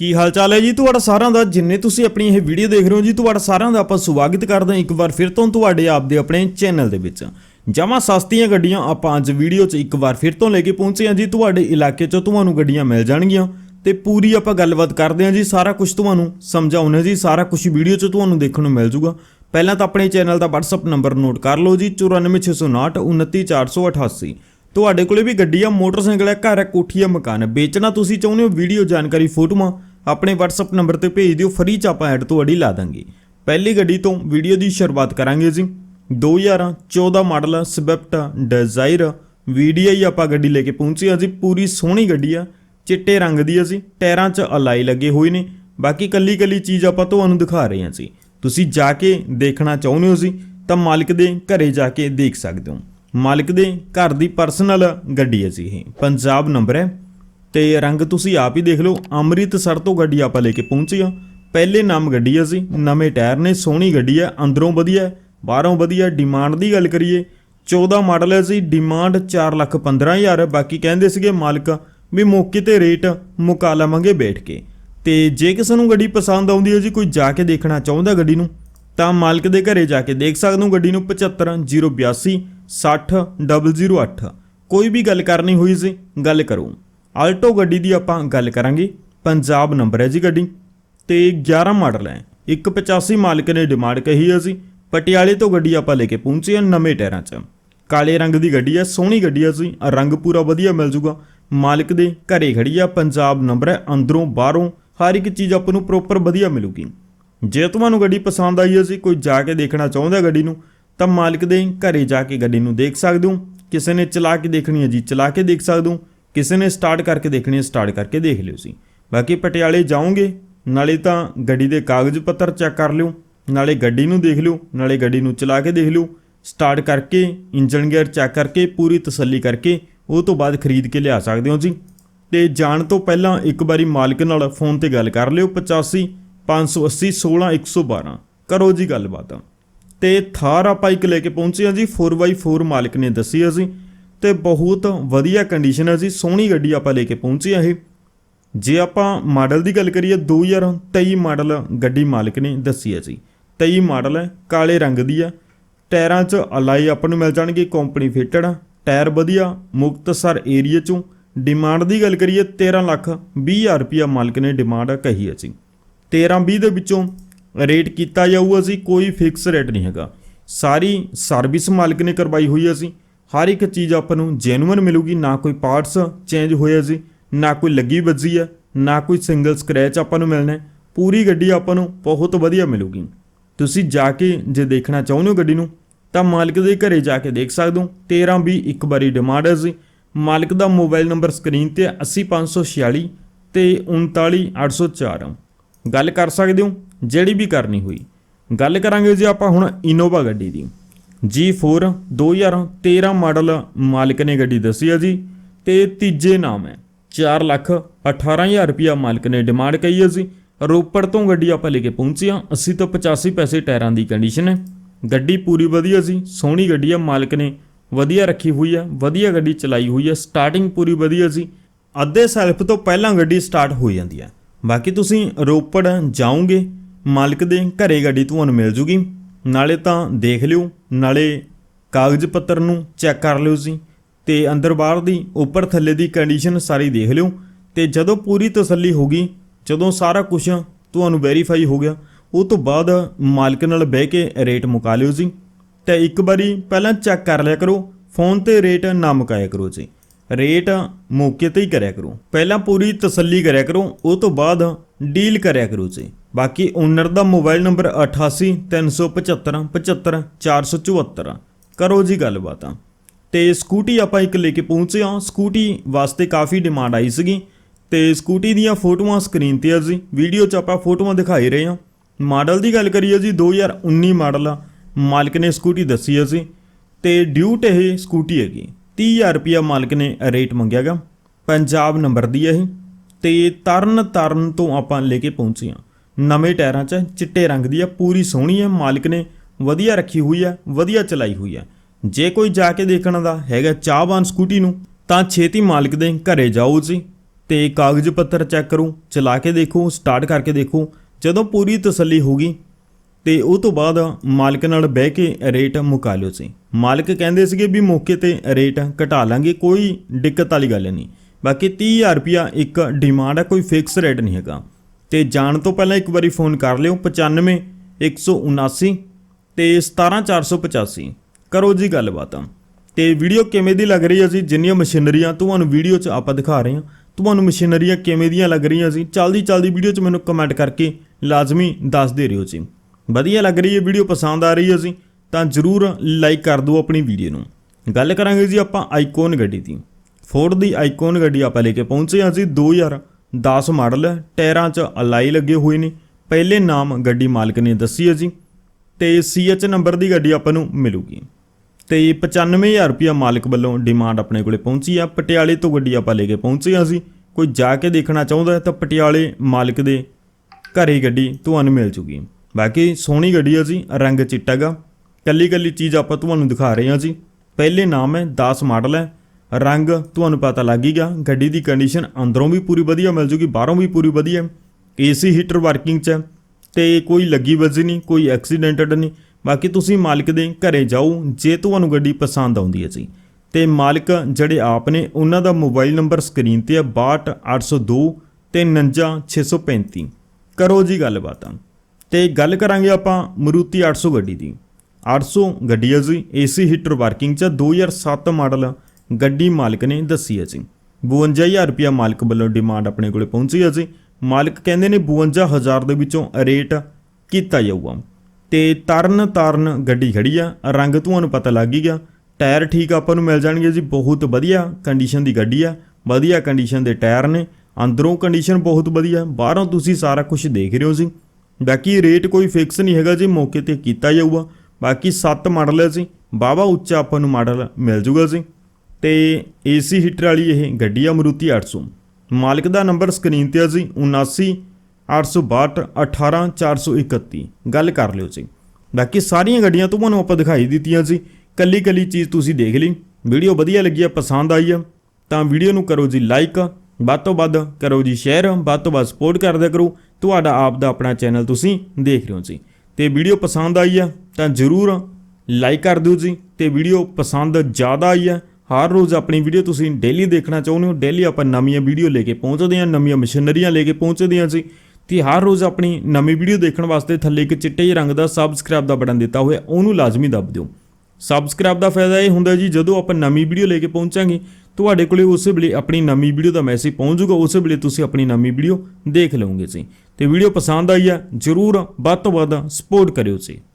ਕੀ ਹਾਲ ਚਾਲ ਹੈ ਜੀ? ਤੁਹਾਡਾ ਸਾਰਿਆਂ ਦਾ, ਜਿੰਨੇ ਤੁਸੀਂ ਆਪਣੀ ਇਹ ਵੀਡੀਓ ਦੇਖ ਰਹੇ ਹੋ ਜੀ, ਤੁਹਾਡਾ ਸਾਰਿਆਂ ਦਾ ਆਪਾਂ ਸਵਾਗਤ ਕਰਦੇ ਹਾਂ ਇੱਕ ਵਾਰ ਫਿਰ ਤੋਂ ਤੁਹਾਡੇ ਆਪ ਦੇ ਆਪਣੇ ਚੈਨਲ ਦੇ ਵਿੱਚ। ਜਮਾ ਸਸਤੀਆਂ ਗੱਡੀਆਂ ਆਪਾਂ ਅੱਜ ਵੀਡੀਓ 'ਚ ਇੱਕ ਵਾਰ ਫਿਰ ਤੋਂ ਲੈ ਕੇ ਪਹੁੰਚੇ ਹਾਂ ਜੀ। ਤੁਹਾਡੇ ਇਲਾਕੇ 'ਚ ਤੁਹਾਨੂੰ ਗੱਡੀਆਂ ਮਿਲ ਜਾਣਗੀਆਂ। ਤੇ ਪੂਰੀ ਆਪਾਂ ਗੱਲਬਾਤ ਕਰਦੇ ਹਾਂ ਜੀ। ਸਾਰਾ ਕੁਝ ਤੁਹਾਨੂੰ ਸਮਝਾਉਣਾ ਜੀ। ਸਾਰਾ ਕੁਝ ਵੀਡੀਓ 'ਚ ਤੁਹਾਨੂੰ ਦੇਖਣ ਨੂੰ ਮਿਲ ਜੂਗਾ। ਪਹਿਲਾਂ ਤਾਂ ਆਪਣੇ ਚੈਨਲ ਦਾ WhatsApp ਨੰਬਰ ਨੋਟ ਕਰ ਲਓ ਜੀ। 94659 29488 ਤੁਹਾਡੇ ਕੋਲੇ ਵੀ ਗੱਡੀ ਆ ਮੋਟਰਸਾਈਕਲ ਹੈ, ਘਰ ਹੈ, ਕੋਠੀ ਹੈ, ਮਕਾਨ ਹੈ। ਵੇਚਣਾ ਤੁਸੀਂ ਚਾਹੁੰਦੇ ਹੋ, ਵੀਡੀਓ ਜਾਣਕਾਰੀ, ਫੋਟੋਆਂ ਆਪਣੇ WhatsApp ਨੰਬਰ ਤੇ ਭੇਜ ਦਿਓ, ਫਰੀ ਚ ਆਪਾਂ ਐਡ ਤੋਂ ਤੁਹਾਡੀ ਲਾ ਦਾਂਗੇ। ਪਹਿਲੀ ਗੱਡੀ ਤੋਂ ਵੀਡੀਓ ਦੀ ਸ਼ੁਰੂਆਤ ਕਰਾਂਗੇ ਜੀ। 2014 ਮਾਡਲ ਸਵਿਫਟ ਡਿਜ਼ਾਇਰ VDI ਆਪਾਂ ਗੱਡੀ ਲੈ ਕੇ ਪਹੁੰਚੇ ਹਾਂ ਜੀ। ਪੂਰੀ ਸੋਹਣੀ ਗੱਡੀ ਆ, ਚਿੱਟੇ ਰੰਗ ਦੀ ਆ ਜੀ। ਟਾਇਰਾਂ 'ਚ ਅਲਾਈ ਲੱਗੇ ਹੋਏ ਨੇ। ਬਾਕੀ ਕੱਲੀ ਕੱਲੀ ਚੀਜ਼ ਆਪਾਂ ਤੁਹਾਨੂੰ ਦਿਖਾ ਰਹੇ ਹਾਂ ਜੀ। ਤੁਸੀਂ ਜਾ ਕੇ ਦੇਖਣਾ ਚਾਹੁੰਦੇ ਹੋ ਜੀ, ਤਾਂ ਮਾਲਕ ਦੇ ਘਰੇ ਜਾ ਕੇ ਦੇਖ ਸਕਦੇ ਹੋ। ਮਾਲਕ ਦੇ ਘਰ ਦੀ ਪਰਸਨਲ ਗੱਡੀ ਹੈ ਜੀ ਇਹ। ਪੰਜਾਬ ਨੰਬਰ ਹੈ। ਤੇ ਰੰਗ ਤੁਸੀਂ ਆਪ ਹੀ ਦੇਖ ਲਓ ਅੰਮ੍ਰਿਤਸਰ ਤੋਂ ਗੱਡੀ ਆਪਾਂ ਲੈ ਕੇ ਪਹੁੰਚੇ ਆ ਪਹਿਲੇ ਨਾਮ ਗੱਡੀ ਹੈ ਜੀ, ਨਵੇਂ ਟਾਇਰ ਨੇ, ਸੋਹਣੀ ਗੱਡੀ ਹੈ ਅੰਦਰੋਂ ਵਧੀਆ, ਬਾਹਰੋਂ ਵਧੀਆ ਡਿਮਾਂਡ ਦੀ ਗੱਲ ਕਰੀਏ। 14 ਮਾਡਲ ਹੈ ਜੀ ਡਿਮਾਂਡ 415000 ਹੈ ਬਾਕੀ ਕਹਿੰਦੇ ਸੀਗੇ ਮਾਲਕ ਵੀ ਮੌਕੇ ਤੇ ਰੇਟ ਮੁਕਾ ਲਵਾਂਗੇ ਬੈਠ ਕੇ। ਤੇ ਜੇ ਕਿਸੇ ਨੂੰ ਗੱਡੀ ਪਸੰਦ ਆਉਂਦੀ ਹੈ ਜੀ, ਕੋਈ ਜਾ ਕੇ ਦੇਖਣਾ ਚਾਹੁੰਦਾ ਗੱਡੀ ਨੂੰ, ਤਾਂ ਮਾਲਕ ਦੇ ਘਰੇ ਜਾ ਕੇ ਦੇਖ ਸਕਦੇ ਹੋ ਗੱਡੀ ਨੂੰ 75082 60008 ਕੋਈ ਵੀ ਗੱਲ ਕਰਨੀ ਹੋਈ ਸੀ ਗੱਲ ਕਰੋ। ਆਲਟੋ ਗੱਡੀ ਦੀ ਆਪਾਂ ਗੱਲ ਕਰਾਂਗੇ। ਪੰਜਾਬ ਨੰਬਰ ਹੈ ਜੀ ਗੱਡੀ। ਤੇ 11 ਮਾਡਲ ਹੈ। 185 ਮਾਲਕ ਨੇ ਡਿਮਾਂਡ ਕਹੀ ਹੈ ਜੀ। ਪਟਿਆਲੇ ਤੋਂ ਗੱਡੀ ਆਪਾਂ ਲੈ ਕੇ ਪਹੁੰਚੇ ਹਾਂ ਨਵੇਂ ਟਾਇਰਾਂ 'ਚ। ਕਾਲੇ ਰੰਗ ਦੀ ਗੱਡੀ ਹੈ, ਸੋਹਣੀ ਗੱਡੀ ਹੈ ਜੀ। ਰੰਗ ਪੂਰਾ ਵਧੀਆ ਮਿਲ ਜੂਗਾ। ਮਾਲਕ ਦੇ ਘਰੇ ਖੜੀ ਆ ਪੰਜਾਬ ਨੰਬਰ ਹੈ, ਅੰਦਰੋਂ ਬਾਹਰੋਂ ਹਰ ਇੱਕ ਚੀਜ਼ ਆਪਾਂ ਨੂੰ ਪ੍ਰੋਪਰ ਵਧੀਆ ਮਿਲੂਗੀ। ਜੇ ਤੁਹਾਨੂੰ ਗੱਡੀ ਪਸੰਦ ਆਈ ਹੈ ਜੀ। ਕੋਈ ਜਾ ਕੇ ਦੇਖਣਾ ਚਾਹੁੰਦਾ ਗੱਡੀ ਨੂੰ, ਤਾਂ ਮਾਲਕ ਦੇ ਘਰੇ ਜਾ ਕੇ ਗੱਡੀ ਨੂੰ ਦੇਖ ਸਕਦੇ ਹੋ। ਕਿਸੇ ਨੇ ਚਲਾ ਕੇ ਦੇਖਣੀ ਹੈ ਜੀ, ਚਲਾ ਕੇ ਦੇਖ ਸਕਦੇ ਹੋ। ਕਿਸੇ ਨੇ ਸਟਾਰਟ ਕਰਕੇ ਦੇਖਣੀ ਹੈ ਸਟਾਰਟ ਕਰਕੇ ਦੇਖ ਲਿਓ ਸੀ। ਬਾਕੀ ਪਟਿਆਲੇ ਜਾਓਗੇ, ਨਾਲੇ ਤਾਂ ਗੱਡੀ ਦੇ ਕਾਗਜ਼ ਪੱਤਰ ਚੈੱਕ ਕਰ ਲਿਓ, ਨਾਲੇ ਗੱਡੀ ਨੂੰ ਦੇਖ ਲਿਓ, ਨਾਲੇ ਗੱਡੀ ਨੂੰ ਚਲਾ ਕੇ ਦੇਖ ਲਿਓ। ਸਟਾਰਟ ਕਰਕੇ ਇੰਜਨ ਗੇਅਰ ਚੈੱਕ ਕਰਕੇ, ਪੂਰੀ ਤਸੱਲੀ ਕਰਕੇ ਉਹ ਤੋਂ ਬਾਅਦ ਖਰੀਦ ਕੇ ਲਿਆ ਸਕਦੇ ਹੋ ਜੀ। ਤੇ ਜਾਣ ਤੋਂ ਪਹਿਲਾਂ ਇੱਕ ਵਾਰੀ ਮਾਲਕ ਨਾਲ ਫੋਨ ਤੇ ਗੱਲ ਕਰ ਲਿਓ 85 580 16 112 ਕਰੋ ਜੀ ਗੱਲਬਾਤ। ਤੇ ਥਾਰ ਆਪਾਂ ਇੱਕ ਲੈ ਕੇ ਪਹੁੰਚੇ ਹਾਂ ਜੀ 4x4 ਮਾਲਕ ਨੇ ਦੱਸੀ ਅਸੀਂ ਤੇ ਬਹੁਤ ਵਧੀਆ ਕੰਡੀਸ਼ਨ ਹੈ ਜੀ, ਸੋਹਣੀ ਗੱਡੀ ਆਪਾਂ ਲੈ ਕੇ ਪਹੁੰਚੇ ਆ ਇਹ। ਜੇ ਆਪਾਂ ਮਾਡਲ ਦੀ ਗੱਲ ਕਰੀਏ 2023 ਮਾਡਲ ਗੱਡੀ ਮਾਲਕ ਨੇ ਦੱਸੀ ਹੈ ਜੀ। 23 ਮਾਡਲ ਹੈ, ਕਾਲੇ ਰੰਗ ਦੀ ਆ ਟਾਇਰਾਂ 'ਚ ਅਲਾਈ ਆਪਾਂ ਨੂੰ ਮਿਲ ਜਾਣਗੇ ਕੰਪਨੀ ਫਿਟਡ ਟਾਇਰ ਵਧੀਆ ਮੁਕਤਸਰ ਏਰੀਆ 'ਚੋਂ। ਡਿਮਾਂਡ ਦੀ ਗੱਲ ਕਰੀਏ 13 ਲੱਖ 20 ਹਜ਼ਾਰ ਰੁਪਿਆ ਮਾਲਕ ਨੇ ਡਿਮਾਂਡ ਕਹੀ ਹੈ ਜੀ। 13 20 ਦੇ ਵਿੱਚੋਂ ਰੇਟ ਕੀਤਾ ਜਾਊਗਾ ਸੀ ਕੋਈ ਫਿਕਸ ਰੇਟ ਨਹੀਂ ਹੈਗਾ। ਸਾਰੀ ਸਰਵਿਸ ਮਾਲਕ ਨੇ ਕਰਵਾਈ ਹੋਈ ਹੈ ਸੀ ਹਰ ਇੱਕ ਚੀਜ਼ ਆਪਾਂ ਨੂੰ ਜੈਨੂਇਨ ਮਿਲੂਗੀ, ਨਾ ਕੋਈ ਪਾਰਟਸ ਚੇਂਜ ਹੋਇਆ ਜੀ, ਨਾ ਕੋਈ ਲੱਗੀ ਵੱਜੀ ਹੈ ਨਾ ਕੋਈ ਸਿੰਗਲ ਸਕ੍ਰੈਚ ਆਪਾਂ ਨੂੰ ਮਿਲਣਾ ਹੈ। ਪੂਰੀ ਗੱਡੀ ਆਪਾਂ ਨੂੰ ਬਹੁਤ ਵਧੀਆ ਮਿਲੂਗੀ। ਤੁਸੀਂ ਜਾ ਕੇ ਜੇ ਦੇਖਣਾ ਚਾਹੁੰਦੇ ਹੋ ਗੱਡੀ ਨੂੰ, ਤਾਂ ਮਾਲਕ ਦੇ ਘਰੇ ਜਾ ਕੇ ਦੇਖ ਸਕਦੇ ਹੋ। 13 20 ਇੱਕ ਵਾਰੀ ਡਿਮਾਂਡ ਹੈ ਜੀ। ਮਾਲਕ ਦਾ ਮੋਬਾਈਲ ਨੰਬਰ ਸਕਰੀਨ ਤੇ ਹੈ 80546 ਤੇ 39804 ਗੱਲ ਕਰ ਸਕਦੇ ਹੋ, ਜਿਹੜੀ ਵੀ ਕਰਨੀ ਹੋਈ। ਗੱਲ ਕਰਾਂਗੇ ਜੀ ਆਪਾਂ ਹੁਣ ਇਨੋਵਾ ਗੱਡੀ ਦੀ। G4 2013 ਮਾਡਲ ਮਾਲਕ ਨੇ ਗੱਡੀ ਦੱਸੀ ਹੈ ਜੀ ਤੇ ਤੀਜੇ ਨਾਮ ਹੈ 4 ਲੱਖ 18000 ਰੁਪਿਆ ਮਾਲਕ ਨੇ ਡਿਮਾਂਡ ਕਹੀ ਹੈ ਜੀ। ਰੋਪੜ ਤੋਂ ਗੱਡੀ ਆਪਾਂ ਲੈ ਕੇ ਪਹੁੰਚੇ ਆ 80 ਤੋਂ 85 ਪੈਸੇ ਟਾਇਰਾਂ ਦੀ ਕੰਡੀਸ਼ਨ ਹੈ। ਗੱਡੀ ਪੂਰੀ ਵਧੀਆ ਸੀ ਸੋਹਣੀ ਗੱਡੀ ਹੈ, ਮਾਲਕ ਨੇ ਵਧੀਆ ਰੱਖੀ ਹੋਈ ਹੈ, ਵਧੀਆ ਗੱਡੀ ਚਲਾਈ ਹੋਈ ਹੈ ਸਟਾਰਟਿੰਗ ਪੂਰੀ ਵਧੀਆ ਸੀ ਅੱਧੇ ਸੈਲਫ ਤੋਂ ਪਹਿਲਾਂ ਗੱਡੀ ਸਟਾਰਟ ਹੋ ਜਾਂਦੀ ਹੈ। ਬਾਕੀ ਤੁਸੀਂ ਰੋਪੜ ਜਾਓਗੇ, ਮਾਲਕ ਦੇ ਘਰੇ ਗੱਡੀ ਤੁਹਾਨੂੰ ਮਿਲ ਜੂਗੀ। ਨਾਲੇ ਤਾਂ ਦੇਖ ਲਿਓ, ਨਾਲੇ ਕਾਗਜ਼ ਪੱਤਰ ਨੂੰ ਚੈੱਕ ਕਰ ਲਿਓ ਜੀ। ਤੇ ਅੰਦਰ ਬਾਹਰ ਦੀ, ਉੱਪਰ ਥੱਲੇ ਦੀ ਕੰਡੀਸ਼ਨ ਸਾਰੀ ਦੇਖ ਲਿਓ। ਤੇ ਜਦੋਂ ਪੂਰੀ ਤਸੱਲੀ ਹੋ ਗਈ, ਜਦੋਂ ਸਾਰਾ ਕੁਝ ਤੁਹਾਨੂੰ ਵੈਰੀਫਾਈ ਹੋ ਗਿਆ, ਉਹ ਤੋਂ ਬਾਅਦ ਮਾਲਕ ਨਾਲ ਬਹਿ ਕੇ ਰੇਟ ਮੁਕਾ ਲਿਓ ਜੀ। ਤੇ ਇੱਕ ਵਾਰੀ ਪਹਿਲਾਂ ਚੈੱਕ ਕਰ ਲਿਆ ਕਰੋ, ਫੋਨ ਤੇ ਰੇਟ ਨਾ ਮੁਕਾਇਆ ਕਰੋ ਜੀ। ਰੇਟ ਮੌਕੇ ਤੇ ਹੀ ਕਰਿਆ ਕਰੋ। ਪਹਿਲਾਂ ਪੂਰੀ ਤਸੱਲੀ ਕਰਿਆ ਕਰੋ, ਉਹ ਤੋਂ ਬਾਅਦ ਡੀਲ ਕਰਿਆ ਕਰੋ ਜੀ। ਬਾਕੀ ਓਨਰ ਦਾ ਮੋਬਾਈਲ ਨੰਬਰ 883775 75474 ਕਰੋ ਜੀ ਗੱਲਬਾਤ। ਤੇ ਸਕੂਟੀ ਆਪਾਂ ਇੱਕ ਲੈ ਕੇ ਪਹੁੰਚੇ ਹਾਂ। ਸਕੂਟੀ ਵਾਸਤੇ ਕਾਫੀ ਡਿਮਾਂਡ ਆਈ ਸੀਗੀ। ਤੇ ਸਕੂਟੀ ਦੀਆਂ ਫੋਟੋਆਂ ਸਕਰੀਨ ਤੇ ਆ ਜੀ। ਵੀਡੀਓ 'ਚ ਆਪਾਂ ਫੋਟੋਆਂ ਦਿਖਾਈ ਰਹੇ ਹਾਂ। ਮਾਡਲ ਦੀ ਗੱਲ ਕਰੀਏ ਜੀ 2019 ਮਾਡਲ ਆ। ਮਾਲਕ ਨੇ ਸਕੂਟੀ ਦੱਸੀ ਹੈ ਜੀ। ਤੇ ਡਿਊਟ ਇਹ ਸਕੂਟੀ ਹੈਗੀ। 30000 ਰੁਪਿਆ ਮਾਲਕ ਨੇ ਰੇਟ ਮੰਗਿਆਗਾ। ਪੰਜਾਬ ਨੰਬਰ ਦੀ ਹੈ ਇਹ। ਤੇ ਤਰਨ ਤਰਨ ਤੋਂ ਆਪਾਂ ਲੈ ਕੇ ਪਹੁੰਚੇ ਹਾਂ। ਨਵੇਂ ਟਾਇਰਾਂ 'ਚ ਚਿੱਟੇ ਰੰਗ ਦੀ ਆ, ਪੂਰੀ ਸੋਹਣੀ ਹੈ ਮਾਲਕ ਨੇ ਵਧੀਆ ਰੱਖੀ ਹੋਈ ਹੈ ਵਧੀਆ ਚਲਾਈ ਹੋਈ ਹੈ ਜੇ ਕੋਈ ਜਾ ਕੇ ਦੇਖਣ ਦਾ ਹੈਗਾ ਚਾਹਵਾਨ ਸਕੂਟੀ ਨੂੰ, ਤਾਂ ਛੇਤੀ ਮਾਲਕ ਦੇ ਘਰੇ ਜਾਓ ਜੀ ਤੇ ਕਾਗਜ਼ ਪੱਤਰ ਚੈੱਕ ਕਰੋ, ਚਲਾ ਕੇ ਦੇਖੋ, ਸਟਾਰਟ ਕਰਕੇ ਦੇਖੋ, ਜਦੋਂ ਪੂਰੀ ਤਸੱਲੀ ਹੋਗੀ ਤੇ ਉਹ ਤੋਂ ਬਾਅਦ ਮਾਲਕ ਨਾਲ ਬਹਿ ਕੇ ਰੇਟ ਮੁਕਾ ਲਿਓ ਸੀ ਮਾਲਕ ਕਹਿੰਦੇ ਸੀਗੇ ਵੀ ਮੌਕੇ ਤੇ ਰੇਟ ਘਟਾ ਲਾਂਗੇ, ਕੋਈ ਦਿੱਕਤ ਵਾਲੀ ਗੱਲ ਨਹੀਂ। ਬਾਕੀ 30000 ਰੁਪਿਆ ਇੱਕ ਡਿਮਾਂਡ ਹੈ ਕੋਈ ਫਿਕਸ ਰੇਟ ਨਹੀਂ ਹੈਗਾ। ਤੇ ਜਾਣ ਤੋਂ ਪਹਿਲਾਂ ਇੱਕ ਵਾਰੀ ਫੋਨ ਕਰ ਲਿਓ 95 179 ਤੇ 17485 ਕਰੋ ਜੀ ਗੱਲਬਾਤ। ਤੇ ਵੀਡੀਓ ਕਿਵੇਂ ਦੀ ਲੱਗ ਰਹੀ ਹੈ ਜੀ? ਜਿੰਨੀਆਂ ਮਸ਼ੀਨਰੀਆਂ, ਤੁਹਾਨੂੰ ਵੀਡੀਓ 'ਚ ਆਪਾਂ ਦਿਖਾ ਰਹੇ ਹਾਂ। ਤੁਹਾਨੂੰ ਮਸ਼ੀਨਰੀਆਂ ਕਿਵੇਂ ਦੀਆਂ ਲੱਗ ਰਹੀਆਂ ਸੀ ਚਲਦੀ ਚਲਦੀ ਵੀਡੀਓ 'ਚ ਮੈਨੂੰ ਕਮੈਂਟ ਕਰਕੇ ਲਾਜ਼ਮੀ ਦੱਸ ਦੇ ਰਿਓ ਜੀ। ਵਧੀਆ ਲੱਗ ਰਹੀ ਹੈ ਵੀਡੀਓ, ਪਸੰਦ ਆ ਰਹੀ ਹੈ ਜੀ, ਤਾਂ ਜਰੂਰ ਲਾਈਕ ਕਰ ਦਿਓ ਆਪਣੀ ਵੀਡੀਓ ਨੂੰ। ਗੱਲ ਕਰਾਂਗੇ ਜੀ ਆਪਾਂ ਆਈਕੋਨ ਗੱਡੀ ਦੀ। ਫੋਰਡ ਦੀ ਆਈਕੋਨ ਗੱਡੀ ਆਪਾਂ ਲੈ ਕੇ ਪਹੁੰਚੇ ਹਾਂ ਜੀ 2010 ਮਾਡਲ ਹੈ ਟਾਇਰਾਂ 'ਚ ਅਲਾਈ ਲੱਗੇ ਹੋਏ ਨੇ। ਪਹਿਲੇ ਨਾਮ ਗੱਡੀ ਮਾਲਕ ਨੇ ਦੱਸੀ ਹੈ ਜੀ। ਤੇ ਸੀਐਚ ਨੰਬਰ ਦੀ ਗੱਡੀ ਆਪਾਂ ਨੂੰ ਮਿਲੂਗੀ। ਤੇ 95000 ਰੁਪਿਆ ਮਾਲਕ ਵੱਲੋਂ ਡਿਮਾਂਡ ਆਪਣੇ ਕੋਲੇ ਪਹੁੰਚੀ ਆ। ਪਟਿਆਲੇ ਤੋਂ ਗੱਡੀ ਆਪਾਂ ਲੈ ਕੇ ਪਹੁੰਚੇ ਹਾਂ ਸੀ ਕੋਈ ਜਾ ਕੇ ਦੇਖਣਾ ਚਾਹੁੰਦਾ ਹੈ ਤਾਂ ਪਟਿਆਲੇ ਮਾਲਕ ਦੇ ਘਰੇ ਗੱਡੀ ਤੁਹਾਨੂੰ ਮਿਲ ਜੂਗੀ। ਬਾਕੀ ਸੋਹਣੀ ਗੱਡੀ ਆ ਜੀ, ਰੰਗ ਚਿੱਟਾ ਗਾ ਕੱਲੀ ਕੱਲੀ ਚੀਜ਼ ਆਪਾਂ ਤੁਹਾਨੂੰ ਦਿਖਾ ਰਹੇ ਹਾਂ ਜੀ। ਪਹਿਲੇ ਨਾਮ ਹੈ 10 ਮਾਡਲ ਹੈ। ਰੰਗ ਤੁਹਾਨੂੰ ਪਤਾ ਲੱਗ ਹੀ ਗਿਆ, ਗੱਡੀ ਦੀ ਕੰਡੀਸ਼ਨ ਅੰਦਰੋਂ ਵੀ ਪੂਰੀ ਵਧੀਆ ਮਿਲ ਜੂਗੀ, ਬਾਹਰੋਂ ਵੀ ਪੂਰੀ ਵਧੀਆ। ਏਸੀ ਹੀਟਰ ਵਰਕਿੰਗ 'ਚ ਹੈ ਤੇ ਕੋਈ ਲੱਗੀ ਵਜ਼ੀ ਨਹੀਂ, ਕੋਈ ਐਕਸੀਡੈਂਟਡ ਨਹੀਂ। ਬਾਕੀ ਤੁਸੀਂ ਮਾਲਕ ਦੇ ਘਰੇ ਜਾਓ, ਜੇ ਤੁਹਾਨੂੰ ਗੱਡੀ ਪਸੰਦ ਆਉਂਦੀ ਹੈ ਜੀ। ਤੇ ਮਾਲਕ ਜਿਹੜੇ ਆਪ ਨੇ, ਉਹਨਾਂ ਦਾ ਮੋਬਾਈਲ ਨੰਬਰ ਸਕਰੀਨ ਤੇ ਹੈ 62802 ਤੇ 49635 ਕਰੋ ਜੀ ਗੱਲਬਾਤ। ਤੇ ਗੱਲ ਕਰਾਂਗੇ ਆਪਾਂ ਮਰੂਤੀ 800 ਗੱਡੀ ਦੀ। 800 ਗੱਡੀ ਹੈ ਜੀ ਏਸੀ ਹੀਟਰ ਵਰਕਿੰਗ ਚ 2007 ਮਾਡਲ। ਗੱਡੀ ਮਾਲਕ ਨੇ ਦੱਸੀ ਹੈ ਜੀ। 52000 ਰੁਪਿਆ ਮਾਲਕ ਵੱਲੋਂ ਡਿਮਾਂਡ ਆਪਣੇ ਕੋਲੇ ਪਹੁੰਚੀ ਹੈ ਜੀ। ਮਾਲਕ ਕਹਿੰਦੇ ਨੇ 52000 ਦੇ ਵਿੱਚੋਂ ਰੇਟ ਕੀਤਾ ਜਾਊਗਾ। ਤੇ ਤਰਨ ਤਾਰਨ ਗੱਡੀ ਖੜੀ ਆ, ਰੰਗ ਤੁਹਾਨੂੰ ਪਤਾ ਲੱਗ ਹੀ ਗਿਆ। ਟਾਇਰ ਠੀਕ ਆਪਾਂ ਨੂੰ ਮਿਲ ਜਾਣਗੇ ਜੀ, ਬਹੁਤ ਵਧੀਆ ਕੰਡੀਸ਼ਨ ਦੀ ਗੱਡੀ ਆ। ਵਧੀਆ ਕੰਡੀਸ਼ਨ ਦੇ ਟਾਇਰ ਨੇ, ਅੰਦਰੋਂ ਕੰਡੀਸ਼ਨ ਬਹੁਤ ਵਧੀਆ, ਬਾਹਰੋਂ ਤੁਸੀਂ ਸਾਰਾ ਕੁਝ ਦੇਖ ਰਹੇ ਹੋ ਜੀ। ਬਾਕੀ ਰੇਟ ਕੋਈ ਫਿਕਸ ਨਹੀਂ ਹੈਗਾ ਜੀ, ਮੌਕੇ ਤੇ ਕੀਤਾ ਜਾਊਗਾ। ਬਾਕੀ 7 ਮਾਡਲ ਹੈ ਜੀ ਬਾਵਾ ਉੱਚਾ ਆਪਾਂ ਨੂੰ ਮਾਡਲ ਮਿਲ ਜੂਗਾ ਜੀ। ਤੇ ਏਸੀ ਹੀਟਰ ਵਾਲੀ ਇਹ ਗੱਡੀ ਆ ਮਰੂਤੀ 800 ਮਾਲਕ ਦਾ ਨੰਬਰ ਸਕਰੀਨ ਤੇ ਆ ਜੀ 79 862 18431 ਗੱਲ ਕਰ ਲਿਓ ਜੀ। ਬਾਕੀ ਸਾਰੀਆਂ ਗੱਡੀਆਂ ਤੁਹਾਨੂੰ ਆਪਾਂ ਦਿਖਾਈ ਦਿੱਤੀਆਂ ਜੀ। ਕੱਲੀ ਕੱਲੀ ਚੀਜ਼ ਤੁਸੀਂ ਦੇਖ ਲਈ। ਵੀਡੀਓ ਵਧੀਆ ਲੱਗੀ ਆ, ਪਸੰਦ ਆਈ ਆ, ਤਾਂ ਵੀਡੀਓ ਨੂੰ ਕਰੋ ਜੀ ਲਾਈਕ, ਵੱਧ ਤੋਂ ਵੱਧ ਕਰੋ ਜੀ ਸ਼ੇਅਰ, ਵੱਧ ਤੋਂ ਵੱਧ ਸਪੋਰਟ ਕਰਦਿਆ ਕਰੋ। ਤੁਹਾਡਾ ਆਪ ਦਾ ਆਪਣਾ ਚੈਨਲ ਤੁਸੀਂ ਦੇਖ ਰਹੇ ਹੋ ਜੀ। ਤੇ ਵੀਡੀਓ ਪਸੰਦ ਆਈ ਆ, ਤਾਂ ਜਰੂਰ ਲਾਈਕ ਕਰ ਦਿਓ ਜੀ। ਤੇ ਵੀਡੀਓ ਪਸੰਦ ਜ਼ਿਆਦਾ ਆਈ ਆ ਹਰ ਰੋਜ਼ ਆਪਣੀ ਵੀਡੀਓ ਤੁਸੀਂ ਡੇਲੀ ਦੇਖਣਾ ਚਾਹੁੰਦੇ ਹੋ ਡੇਲੀ ਆਪਾਂ ਨਵੀਆਂ ਵੀਡੀਓ ਲੈ ਕੇ ਪਹੁੰਚਦੇ ਹਾਂ, ਨਵੀਆਂ ਮਸ਼ੀਨਰੀਆਂ ਲੈ ਕੇ ਪਹੁੰਚਦੇ ਹਾਂ ਜੀ। ਤੇ ਹਰ ਰੋਜ਼ ਆਪਣੀ ਨਵੀਂ ਵੀਡੀਓ ਦੇਖਣ ਵਾਸਤੇ ਥੱਲੇ ਇੱਕ ਚਿੱਟੇ ਜਿਹੇ ਰੰਗ ਦਾ ਸਬਸਕ੍ਰਾਈਬ ਦਾ ਬਟਨ ਦਿੱਤਾ ਹੋਇਆ, ਉਹਨੂੰ ਲਾਜ਼ਮੀ ਦੱਬ ਦਿਓ। ਸਬਸਕ੍ਰਾਈਬ ਦਾ ਫਾਇਦਾ ਇਹ ਹੁੰਦਾ ਜੀ, ਜਦੋਂ ਆਪਾਂ ਨਵੀਂ ਵੀਡੀਓ ਲੈ ਕੇ ਪਹੁੰਚਾਂਗੇ, ਤੁਹਾਡੇ ਕੋਲੇ ਉਸੇ ਵੇਲੇ ਆਪਣੀ ਨਵੀਂ ਵੀਡੀਓ ਦਾ ਮੈਸੇਜ ਪਹੁੰਚ ਜਾਊਗਾ ਉਸੇ ਵੇਲੇ ਤੁਸੀਂ ਆਪਣੀ ਨਵੀਂ ਵੀਡੀਓ ਦੇਖ ਲਓਗੇ ਜੀ। ਤੇ ਵੀਡੀਓ ਪਸੰਦ ਆਈ ਆ ਜਰੂਰ ਵੱਧ ਤੋਂ ਵੱਧ ਸਪੋਰਟ ਕਰਿਓ ਜੀ।